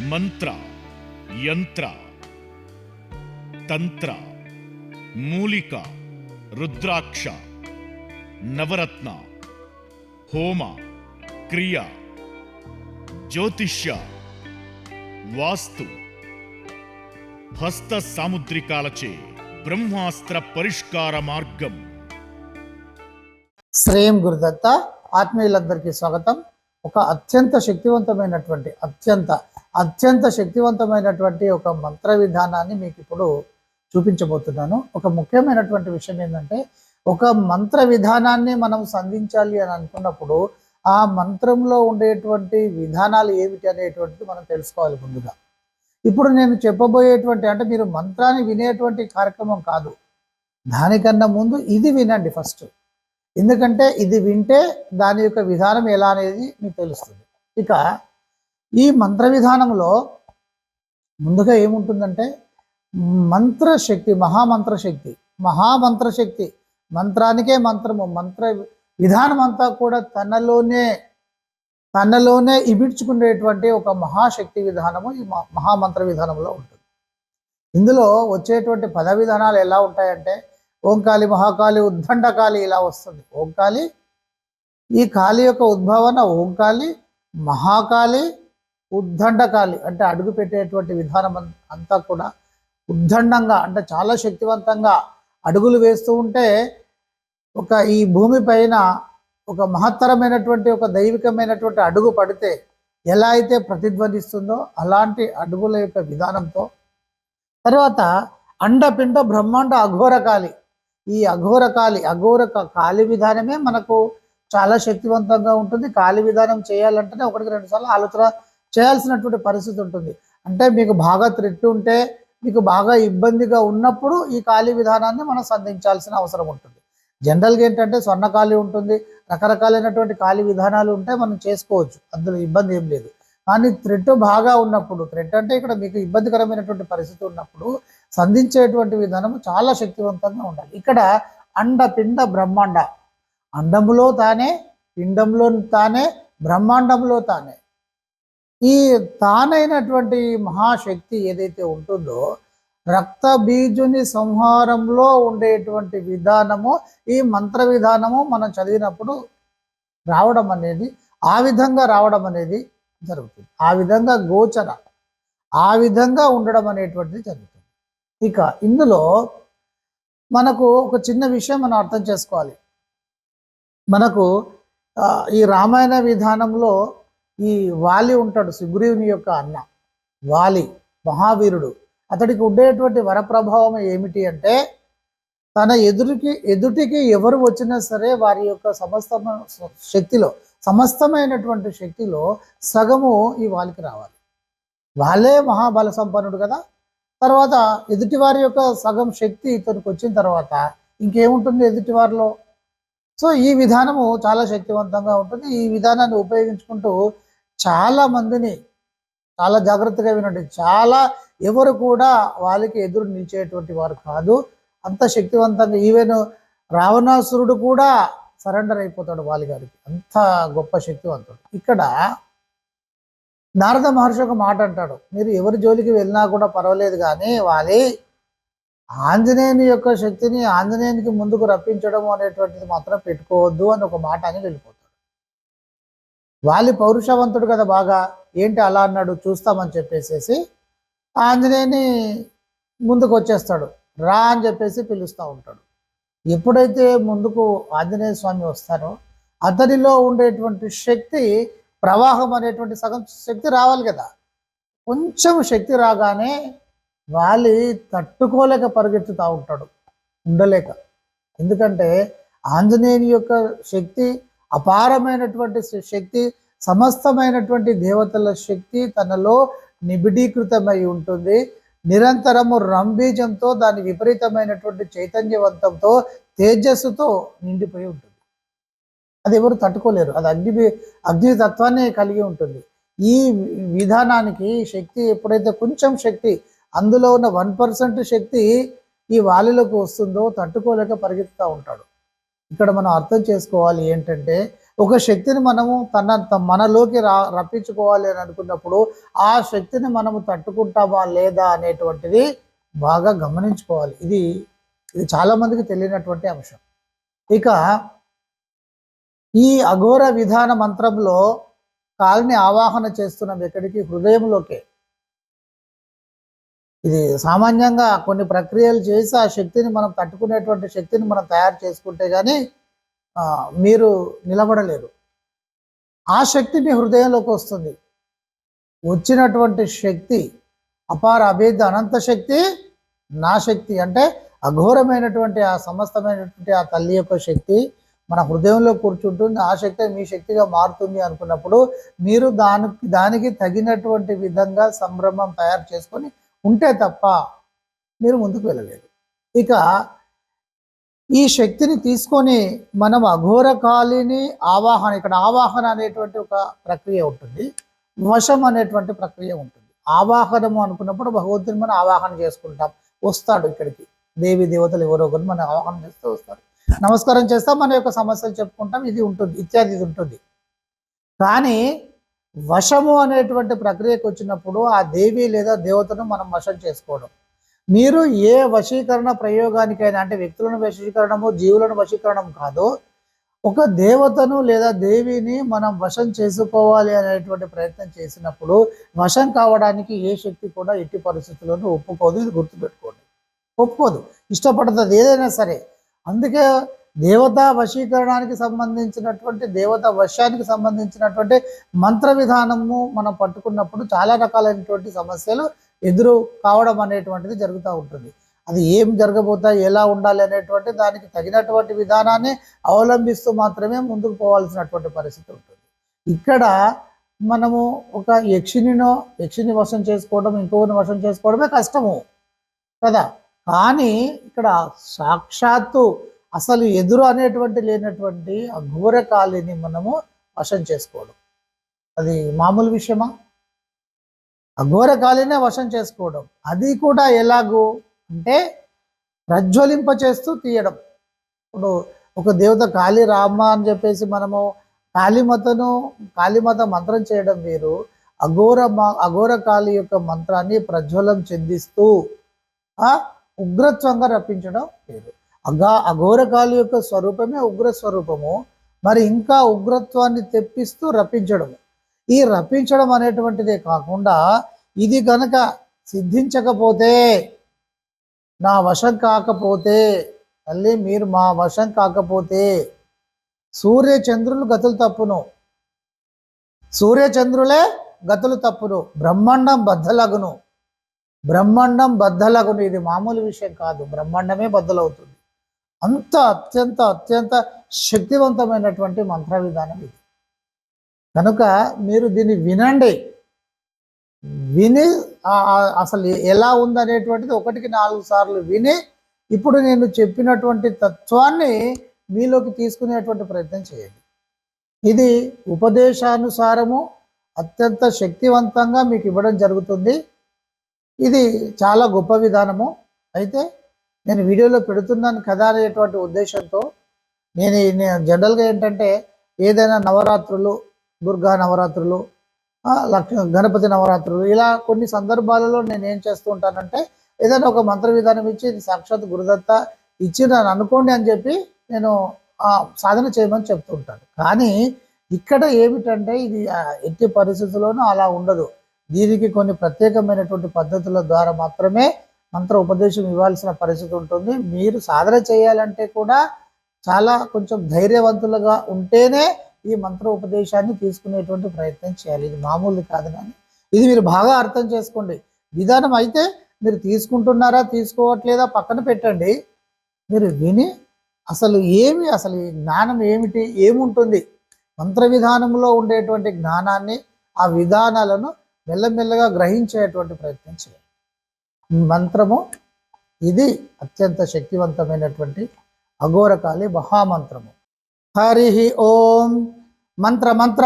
మంత్ర యంత్ర తంత్ర మూలిక రుద్రాక్ష నవరత్న హోమ క్రియ జ్యోతిష్య వాస్తు హస్త సాముద్రికాలచే బ్రహ్మాస్త్ర పరిష్కార మార్గం. శ్రేయం గురుదత్త ఆత్మీయులందరికీ స్వాగతం. ఒక అత్యంత శక్తివంతమైనటువంటి అత్యంత అత్యంత శక్తివంతమైనటువంటి ఒక మంత్ర విధానాన్ని మీకు ఇప్పుడు చూపించబోతున్నాను. ఒక ముఖ్యమైనటువంటి విషయం ఏంటంటే ఒక మంత్ర విధానాన్ని మనం సంధించాలి అని అనుకున్నప్పుడు ఆ మంత్రంలో ఉండేటువంటి విధానాలు ఏమిటి అనేటువంటిది మనం తెలుసుకోవాలి ముందుగా. ఇప్పుడు నేను చెప్పబోయేటువంటి అంటే మీరు మంత్రాన్ని వినేటువంటి కార్యక్రమం కాదు. దానికన్నా ముందు ఇది వినండి ఫస్ట్. ఎందుకంటే ఇది వింటే దాని యొక్క విధానం ఎలా అనేది మీకు తెలుస్తుంది. ఇక ఈ మంత్ర విధానంలో ముందుగా ఏముంటుందంటే మంత్రశక్తి మహామంత్రశక్తి. మహామంత్రశక్తి. మంత్రానికే మంత్రము. మంత్ర విధానం అంతా కూడా తనలోనే తనలోనే ఇబిడ్చుకునేటువంటి ఒక మహాశక్తి విధానము ఈ మ- మహామంత్ర విధానంలో ఉంటుంది. ఇందులో వచ్చేటువంటి పద విధానాలు ఎలా ఉంటాయంటే ఓంకాళి మహాకాళి ఉద్దండకాళి ఇలా వస్తుంది. ఓంకాళి ఈ కాళి యొక్క ఉద్భవన ఓంకాళి మహాకాళి ఉద్దండకాలి అంటే అడుగు పెట్టేటువంటి విధానం అంతా కూడా ఉద్దండంగా అంటే చాలా శక్తివంతంగా అడుగులు వేస్తూ ఉంటే ఒక ఈ భూమి పైన ఒక మహత్తరమైనటువంటి ఒక దైవికమైనటువంటి అడుగు పడితే ఎలా అయితే ప్రతిధ్వనిస్తుందో అలాంటి అడుగుల యొక్క విధానంతో. తర్వాత అండపిండ బ్రహ్మాండ అఘోరకాలి. ఈ అఘోరకాలి అఘోర కాలి విధానమే మనకు చాలా శక్తివంతంగా ఉంటుంది. కాలి విధానం చేయాలంటేనే ఒకటికి రెండుసార్లు ఆలోచన చేయాల్సినటువంటి పరిస్థితి ఉంటుంది. అంటే మీకు బాగా త్రెట్టు ఉంటే మీకు బాగా ఇబ్బందిగా ఉన్నప్పుడు ఈ ఖాళీ విధానాన్ని మనం సంధించాల్సిన అవసరం ఉంటుంది. జనరల్గా ఏంటంటే స్వర్ణ ఖాళీ ఉంటుంది. రకరకాలైనటువంటి ఖాళీ విధానాలు ఉంటే మనం చేసుకోవచ్చు. అందులో ఇబ్బంది ఏం లేదు. కానీ థ్రెడ్ బాగా ఉన్నప్పుడు థ్రెడ్ అంటే ఇక్కడ మీకు ఇబ్బందికరమైనటువంటి పరిస్థితి ఉన్నప్పుడు సంధించేటువంటి విధానం చాలా శక్తివంతంగా ఉండాలి. ఇక్కడ అండ పిండ బ్రహ్మాండ. అండములో తానే పిండంలో తానే బ్రహ్మాండంలో తానే. ఈ తానైనటువంటి మహాశక్తి ఏదైతే ఉంటుందో రక్త బీజుని సంహారంలో ఉండేటువంటి విధానము ఈ మంత్ర విధానము మనం చదివినప్పుడు రావడం అనేది ఆ విధంగా రావడం అనేది జరుగుతుంది. ఆ విధంగా గోచర ఆ విధంగా ఉండడం అనేటువంటిది జరుగుతుంది. ఇక ఇందులో మనకు ఒక చిన్న విషయం మనం అర్థం చేసుకోవాలి. మనకు ఈ రామాయణ విధానంలో ఈ వాలి ఉంటాడు సుగ్రీవుని యొక్క అన్న. వాలి మహావీరుడు. అతడికి ఉండేటువంటి వరప్రభావం ఏమిటి అంటే తన ఎదుటికి ఎదుటికి ఎవరు వచ్చినా సరే వారి యొక్క సమస్త శక్తిలో సమస్తమైనటువంటి శక్తిలో సగము ఈ వాలికి రావాలి. వాళ్ళే మహాబల సంపన్నుడు కదా. తర్వాత ఎదుటి వారి యొక్క సగం శక్తి ఇతనికి వచ్చిన తర్వాత ఇంకేముంటుంది ఎదుటి వారిలో? సో ఈ విధానము చాలా శక్తివంతంగా ఉంటుంది. ఈ విధానాన్ని ఉపయోగించుకుంటూ చాలా మందిని చాలా జాగ్రత్తగా వినండి. చాలా ఎవరు కూడా వాళ్ళకి ఎదురు నిలిచేటువంటి వారు కాదు. అంత శక్తివంతంగా ఈవెన్ రావణాసురుడు కూడా సరెండర్ అయిపోతాడు వాలి గారికి అంత గొప్ప శక్తివంతుడు. ఇక్కడ నారద మహర్షి ఒక మాట అంటాడు. మీరు ఎవరి జోలికి వెళ్ళినా కూడా పర్వాలేదు కానీ వాలి ఆంజనేయుని యొక్క శక్తిని ఆంజనేయునికి ముందుకు రప్పించడం అనేటువంటిది మాత్రం పెట్టుకోవద్దు అని ఒక మాట అని వెళ్ళిపోతుంది వాలి పౌరుషవంతుడు కదా బాగా ఏంటి అలా అన్నాడు చూస్తామని చెప్పేసేసి ఆంజనేయుని ముందుకు వచ్చేస్తాడు రా అని చెప్పేసి పిలుస్తూ ఉంటాడు. ఎప్పుడైతే ముందుకు ఆంజనేయ స్వామి వస్తారో అతనిలో ఉండేటువంటి శక్తి ప్రవాహం అనేటువంటి సగం శక్తి రావాలి కదా. కొంచెం శక్తి రాగానే వాలి తట్టుకోలేక పరిగెత్తుతూ ఉంటాడు ఉండలేక. ఎందుకంటే ఆంజనేయుని యొక్క శక్తి అపారమైనటువంటి శక్తి సమస్తమైనటువంటి దేవతల శక్తి తనలో నిబిడీకృతమై ఉంటుంది. నిరంతరము రంబీజంతో దాని విపరీతమైనటువంటి చైతన్యవంతంతో తేజస్సుతో నిండిపోయి ఉంటుంది. అది ఎవరు తట్టుకోలేరు. అది అగ్ని అగ్ని తత్వాన్ని కలిగి ఉంటుంది. ఈ విధానానికి శక్తి ఎప్పుడైతే కొంచెం శక్తి అందులో ఉన్న వన్ పర్సెంట్ శక్తి ఈ వాలిలోకి వస్తుందో తట్టుకోలేక పరిగెత్తుతూ ఉంటాడు. ఇక్కడ మనం అర్థం చేసుకోవాలి ఏంటంటే ఒక శక్తిని మనము తన త- మనలోకి రా రప్పించుకోవాలి అని అనుకున్నప్పుడు ఆ శక్తిని మనము తట్టుకుంటామా లేదా అనేటువంటిది బాగా గమనించుకోవాలి. ఇది ఇది చాలా మందికి తెలియనటువంటి అంశం. ఇక ఈ అఘోర విధాన మంత్రంలో కాలిని ఆవాహన చేస్తున్నాం ఎక్కడికి హృదయంలోకే ఇది సామాన్యంగా కొన్ని ప్రక్రియలు చేసి ఆ శక్తిని మనం తట్టుకునేటువంటి శక్తిని మనం తయారు చేసుకుంటే కానీ మీరు నిలబడలేరు. ఆ శక్తి మీ హృదయంలోకి వస్తుంది. వచ్చినటువంటి శక్తి అపార అభేద అనంత శక్తి నా శక్తి అంటే అఘోరమైనటువంటి ఆ సమస్తమైనటువంటి ఆ తల్లి యొక్క శక్తి మన హృదయంలో కూర్చుంటుంది. ఆ శక్తి మీ శక్తిగా మారుతుంది అనుకున్నప్పుడు మీరు దానికి దానికి తగినటువంటి విధంగా సంభ్రమం తయారు చేసుకొని ఉంటే తప్ప మీరు ముందుకు వెళ్ళలేరు. ఇక ఈ శక్తిని తీసుకొని మనం అఘోరకాలిని ఆవాహన ఇక్కడ ఆవాహన అనేటువంటి ఒక ప్రక్రియ ఉంటుంది. వశం అనేటువంటి ప్రక్రియ ఉంటుంది. ఆవాహనము అనుకున్నప్పుడు భగవంతుని మనం ఆవాహన చేసుకుంటాం. వస్తాడు ఇక్కడికి. దేవి దేవతలు ఎవరో ఒకరు మనం ఆవాహన చేస్తూ వస్తారు. నమస్కారం చేస్తాం మన యొక్క సమస్యలు చెప్పుకుంటాం. ఇది ఉంటుంది. ఇత్యాది ఇది ఉంటుంది. కానీ వశము అనేటువంటి ప్రక్రియకు వచ్చినప్పుడు ఆ దేవి లేదా దేవతను మనం వశం చేసుకోవడం. మీరు ఏ వశీకరణ ప్రయోగానికైనా అంటే వ్యక్తులను వశీకరణము జీవులను వశీకరణం కాదు ఒక దేవతను లేదా దేవిని మనం వశం చేసుకోవాలి అనేటువంటి ప్రయత్నం చేసినప్పుడు వశం కావడానికి ఏ శక్తి కూడా ఎట్టి పరిస్థితుల్లోనూ ఒప్పుకోదు ఇది గుర్తుపెట్టుకోండి. ఒప్పుకోదు ఇష్టపడుతుంది ఏదైనా సరే. అందుకే దేవతా వశీకరణానికి సంబంధించినటువంటి దేవత వశానికి సంబంధించినటువంటి మంత్ర విధానము మనం పట్టుకున్నప్పుడు చాలా రకాలైనటువంటి సమస్యలు ఎదురు కావడం అనేటువంటిది జరుగుతూ ఉంటుంది. అది ఏం జరగబోతాయి ఎలా ఉండాలి అనేటువంటి దానికి తగినటువంటి విధానాన్ని అవలంబిస్తూ మాత్రమే ముందుకు పోవాల్సినటువంటి పరిస్థితి ఉంటుంది. ఇక్కడ మనము ఒక యక్షినినో యక్షిని వశం చేసుకోవడం ఇంకొకరిని వశం చేసుకోవడమే కష్టము కదా? కానీ ఇక్కడ సాక్షాత్తు అసలు ఎదురు అనేటువంటి లేనటువంటి ఆ ఘోరకాలిని మనము వశం చేసుకోవడం. అది మామూలు విషయమా? అఘోరకాలినే వశం చేసుకోవడం. అది కూడా ఎలాగూ అంటే ప్రజ్వలింప చేస్తూ తీయడం. ఇప్పుడు ఒక దేవత కాళీ రామ అని చెప్పేసి మనము కాళీమతను కాళీమత మంత్రం చేయడం వేరు. అఘోర మ- అఘోర కాళి యొక్క మంత్రాన్ని ప్రజ్వలం చెందిస్తూ ఉగ్రత్వంగా రప్పించడం వేరు. అగా అఘోర కాళి యొక్క స్వరూపమే ఉగ్ర స్వరూపము మరి ఇంకా ఉగ్రత్వాన్ని తెప్పిస్తూ రప్పించడం ఈ రప్పించడం అనేటువంటిదే కాకుండా ఇది కనుక సిద్ధించకపోతే నా వశం కాకపోతే తల్లి మీరు మా వశం కాకపోతే సూర్య చంద్రులు గతులు తప్పును. సూర్య చంద్రులే గతులు తప్పును. బ్రహ్మాండం బద్దలగును. బ్రహ్మాండం బద్దలగును. ఇది మామూలు విషయం కాదు. బ్రహ్మాండమే బద్దలవుతుంది. అంత అత్యంత అత్యంత శక్తివంతమైనటువంటి మంత్ర విధానం ఇది. కనుక మీరు దీన్ని వినండి. విని అసలు ఎలా ఉందనేటువంటిది ఒకటికి నాలుగు సార్లు విని ఇప్పుడు నేను చెప్పినటువంటి తత్వాన్ని మీలోకి తీసుకునేటువంటి ప్రయత్నం చేయండి. ఇది ఉపదేశానుసారము అత్యంత శక్తివంతంగా మీకు ఇవ్వడం జరుగుతుంది. ఇది చాలా గొప్ప విధానము. అయితే నేను వీడియోలో పెడుతున్నాను కదా అనేటువంటి ఉద్దేశంతో నేను జనరల్గా ఏంటంటే ఏదైనా నవరాత్రులు దుర్గా నవరాత్రులు ఆ, గణపతి నవరాత్రులు ఇలా కొన్ని సందర్భాలలో నేను ఏం చేస్తూ ఉంటానంటే ఏదైనా ఒక మంత్ర విధానం ఇచ్చి ఇది సాక్షాత్ గురుదత్త ఇచ్చి నన్ను అనుకోండి అని చెప్పి నేను సాధన చేయమని చెప్తూ ఉంటాను. కానీ ఇక్కడ ఏమిటంటే ఇది ఎట్టి పరిస్థితుల్లోనూ అలా ఉండదు. దీనికి కొన్ని ప్రత్యేకమైనటువంటి పద్ధతుల ద్వారా మాత్రమే మంత్ర ఉపదేశం ఇవ్వాల్సిన పరిస్థితి ఉంటుంది. మీరు సాధన చేయాలంటే కూడా చాలా కొంచెం ధైర్యవంతులుగా ఉంటేనే ఈ మంత్ర ఉపదేశాన్ని తీసుకునేటువంటి ప్రయత్నం చేయాలి. ఇది మామూలు కాదు కానీ ఇది మీరు బాగా అర్థం చేసుకోండి. విధానం అయితే మీరు తీసుకుంటున్నారా తీసుకోవట్లేదా పక్కన పెట్టండి. మీరు విని అసలు ఏమి అసలు ఈ జ్ఞానం ఏమిటి ఏముంటుంది? మంత్ర విధానంలో ఉండేటువంటి జ్ఞానాన్ని ఆ విధానాలను మెల్లమెల్లగా గ్రహించేటువంటి ప్రయత్నం చేయాలి మంత్రము ఇది అత్యంత శక్తివంతమైనటువంటి అఘోరకాళి మహామంత్రము. హరి ఓం. మంత్ర మంత్ర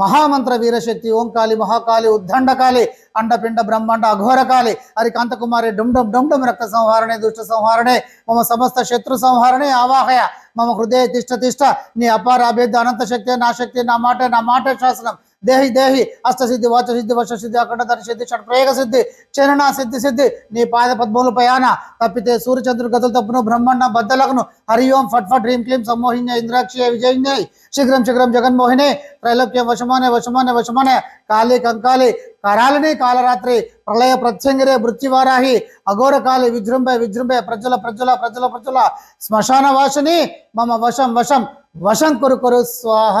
మహామంత్ర వీరశక్తి ఓంకాళి మహాకాళి ఉద్దండకాళి అండపిండ బ్రహ్మాండ అఘోరకాళి హరి కాంతకుమారి డుమ్ డుమ్ డుమ్ డుమ్ రక్త సంహారణే దుష్ట సంహారణే మమ సమస్త శత్రు సంహారణే ఆవాహయ మమ హృదయ తిష్ట తిష్ట నీ అపార అభేద అనంత శక్తి నా శక్తి నా మాట నా మాట శాసనం దేహి దేహి అష్టసిద్ధి వాచ సిద్ధి వర్ష సిద్ధి అఖండధర సిద్ధి షట్ప్రయోగ సిద్ధి చరణ సిద్ధి సిద్ధి నీ పాద పద్మముల పయాన తప్పితే సూర్యచంద్రుడు గతులు తప్పును బ్రహ్మాండ బద్దలకును హరి ఓం ఫట్ ఫట్ హ్రీం క్లీం సమ్మోహిన్య ఇంద్రాక్షయ విజయిన్య శీఘ్రం శీఘ్రం జగన్మోహిని త్రైలోక్య వశమానే వశమానే వశమానే కాళి కంకాళి కరాలని కాలరాత్రి ప్రళయ ప్రత్యంగిరే మృత్యువారాహి అఘోరకాలి విజృంభే విజృంభే ప్రజల ప్రజల ప్రజల ప్రజల శ్మశాన వాసిని మమ వశం వశం వశం కురు కురు స్వాహ.